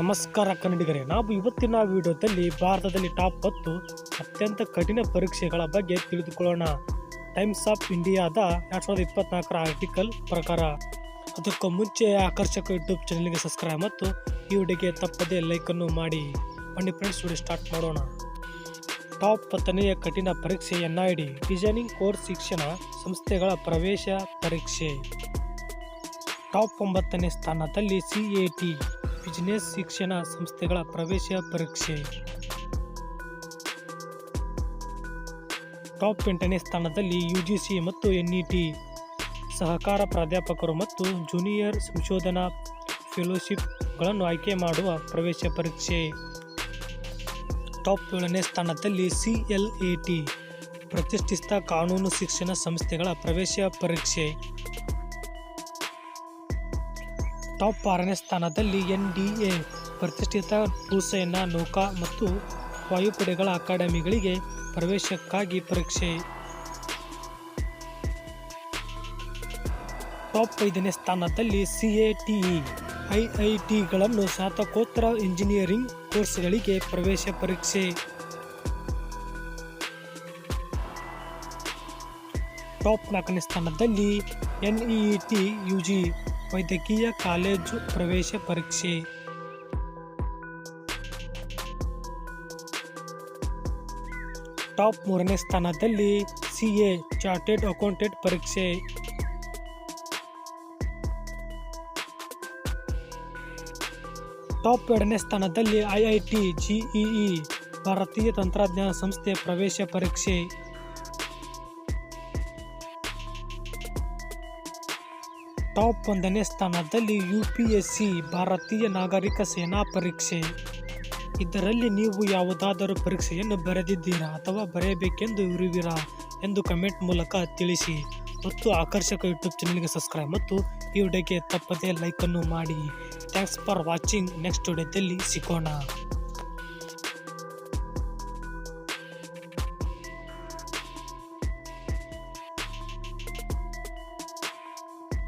ನಮಸ್ಕಾರ ಕನ್ನಡಿಗರೇ, ನಾವು ಇವತ್ತಿನ ವಿಡಿಯೋದಲ್ಲಿ ಭಾರತದಲ್ಲಿ ಟಾಪ್ ಹತ್ತು ಅತ್ಯಂತ ಕಠಿಣ ಪರೀಕ್ಷೆಗಳ ಬಗ್ಗೆ ತಿಳಿದುಕೊಳ್ಳೋಣ. ಟೈಮ್ಸ್ ಆಫ್ ಇಂಡಿಯಾದ ಎರಡು ಸಾವಿರದ ಇಪ್ಪತ್ನಾಲ್ಕರ ಆರ್ಟಿಕಲ್ ಪ್ರಕಾರ ಅದಕ್ಕೂ ಮುಂಚೆ ಆಕರ್ಷಕ ಯೂಟ್ಯೂಬ್ ಚಾನಲ್ಗೆ ಸಬ್ಸ್ಕ್ರೈಬ್ ಮತ್ತು ಈ ವಿಡಿಯೋಗೆ ತಪ್ಪದೇ ಲೈಕನ್ನು ಮಾಡಿ. ಬನ್ನಿ ಫ್ರೆಂಡ್ಸ್ ವಿಡಿಯೋ ಸ್ಟಾರ್ಟ್ ಮಾಡೋಣ. ಟಾಪ್ ಹತ್ತನೆಯ ಕಠಿಣ ಪರೀಕ್ಷೆ N I D designing course ಶಿಕ್ಷಣ ಸಂಸ್ಥೆಗಳ ಪ್ರವೇಶ ಪರೀಕ್ಷೆ. ಟಾಪ್ ಒಂಬತ್ತನೇ ಸ್ಥಾನದಲ್ಲಿ ಸಿ ಎ ಟಿ ಬಿಸಿನೆಸ್ ಶಿಕ್ಷಣ ಸಂಸ್ಥೆಗಳ ಪ್ರವೇಶ ಪರೀಕ್ಷೆ. ಟಾಪ್ ಎಂಟನೇ ಸ್ಥಾನದಲ್ಲಿ ಯು ಜಿ ಸಿ ಮತ್ತು ಎನ್ ಇ ಟಿ ಸಹಕಾರ ಪ್ರಾಧ್ಯಾಪಕರು ಮತ್ತು ಜೂನಿಯರ್ ಸಂಶೋಧನಾ ಫೆಲೋಶಿಪ್ಗಳನ್ನು ಆಯ್ಕೆ ಮಾಡುವ ಪ್ರವೇಶ ಪರೀಕ್ಷೆ. ಟಾಪ್ ಏಳನೇ ಸ್ಥಾನದಲ್ಲಿ ಸಿ ಎಲ್ ಎ ಟಿ, ಪ್ರತಿಷ್ಠಿತ ಕಾನೂನು ಶಿಕ್ಷಣ ಸಂಸ್ಥೆಗಳ ಪ್ರವೇಶ ಪರೀಕ್ಷೆ. ಟಾಪ್ ಆರನೇ ಸ್ಥಾನದಲ್ಲಿ ಎನ್ ಡಿ ಎ ಪ್ರತಿಷ್ಠಿತ ಭೂಸೇನಾ, ನೌಕಾ ಮತ್ತು ವಾಯುಪಡೆಗಳ ಅಕಾಡೆಮಿಗಳಿಗೆ ಪ್ರವೇಶಕ್ಕಾಗಿ ಪರೀಕ್ಷೆ. ಟಾಪ್ ಐದನೇ ಸ್ಥಾನದಲ್ಲಿ C A T I I ಟಿಗಳನ್ನು ಸ್ನಾತಕೋತ್ತರ ಇಂಜಿನಿಯರಿಂಗ್ ಕೋರ್ಸ್ಗಳಿಗೆ ಪ್ರವೇಶ ಪರೀಕ್ಷೆ. ಟಾಪ್ ನಾಲ್ಕನೇ ಸ್ಥಾನದಲ್ಲಿ N E T U G ವೈದ್ಯಕೀಯ ಕಾಲೇಜು ಪ್ರವೇಶ ಪರೀಕ್ಷೆ. ಟಾಪ್ ಮೂರನೇ ಸ್ಥಾನದಲ್ಲಿ ಸಿ ಎ ಚಾರ್ಟೆಡ್ ಅಕೌಂಟೆಂಟ್ ಪರೀಕ್ಷೆ. ಟಾಪ್ ಎರಡನೇ ಸ್ಥಾನದಲ್ಲಿ ಐ ಐ ಟಿ ಜಿಇಇ ಭಾರತೀಯ ತಂತ್ರಜ್ಞಾನ ಸಂಸ್ಥೆ ಪ್ರವೇಶ ಪರೀಕ್ಷೆ. ಟಾಪ್ ಒಂದನೇ ಸ್ಥಾನದಲ್ಲಿ ಯು ಪಿ ಎಸ್ ಸಿ ಭಾರತೀಯ ನಾಗರಿಕ ಸೇನಾ ಪರೀಕ್ಷೆ. ಇದರಲ್ಲಿ ನೀವು ಯಾವುದಾದರೂ ಪರೀಕ್ಷೆಯನ್ನು ಬರೆದಿದ್ದೀರಾ ಅಥವಾ ಬರೆಯಬೇಕೆಂದು ಇರುವಿರಾ ಎಂದು ಕಮೆಂಟ್ ಮೂಲಕ ತಿಳಿಸಿ. ಮತ್ತು ಆಕರ್ಷಕ ಯೂಟ್ಯೂಬ್ ಚಾನಲ್ಗೆ ಸಬ್ಸ್ಕ್ರೈಬ್ ಮತ್ತು ಈ ವಿಡಿಯೋಗೆ ತಪ್ಪದೇ ಲೈಕನ್ನು ಮಾಡಿ. Thanks for watching. ನೆಕ್ಸ್ಟ್ ವಿಡಿಯೋದಲ್ಲಿ ಸಿಗೋಣ.